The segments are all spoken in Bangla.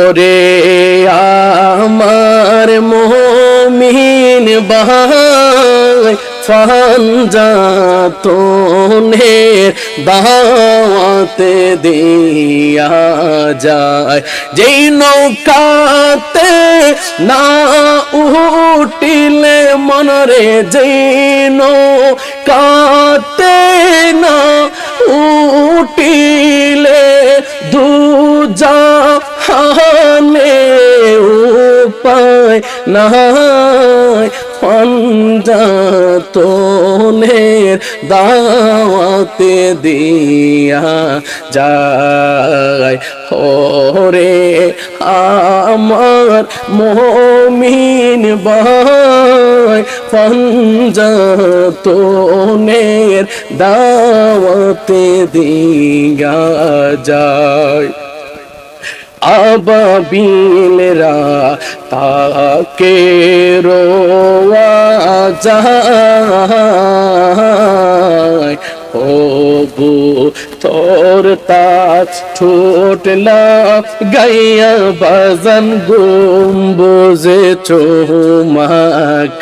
ওরে আমার মোমিন বাহাই ফানজাতনের দাওয়াতে দিয়া যায়। যেই নৌকাতে না উঠিলে মনরে, যেই নৌকাতে না উঠিলে উপায় নাই। পঞ্জাতনের দাওয়াতে দিয়া যায়। হরে আমার মমিন বাই পঞ্জাতনের দাওয়াতে দিয়া যায়। আবাবিলরা তাকে রোয়া যায়। ও বু তোর তাজ ঠোঁটলা গাইয়া বাজান গম্বুজে চোমা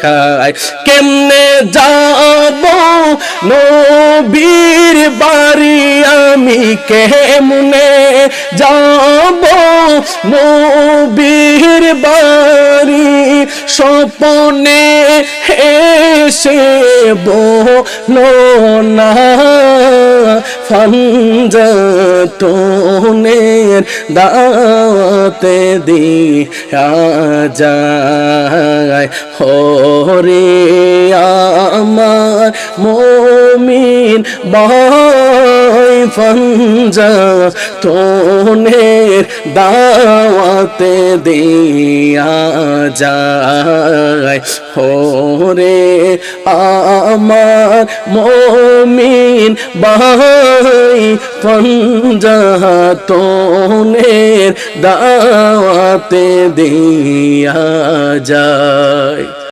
খায়। কেমনে যাব নবীর বাড়ি? আমি কেমনে যাব? নবীর বাড়ি স্বপনে হেসে বলো না ফঞ্জতনের দাতে দিয়া যায়। হরে আমার মমিন বাই ফঞ্জা তোনের দাওয়াতে দিয়া যায়। হরে আমার মমিন বাই পঞ্জাতনের দাওয়াতে দিয়া যায়।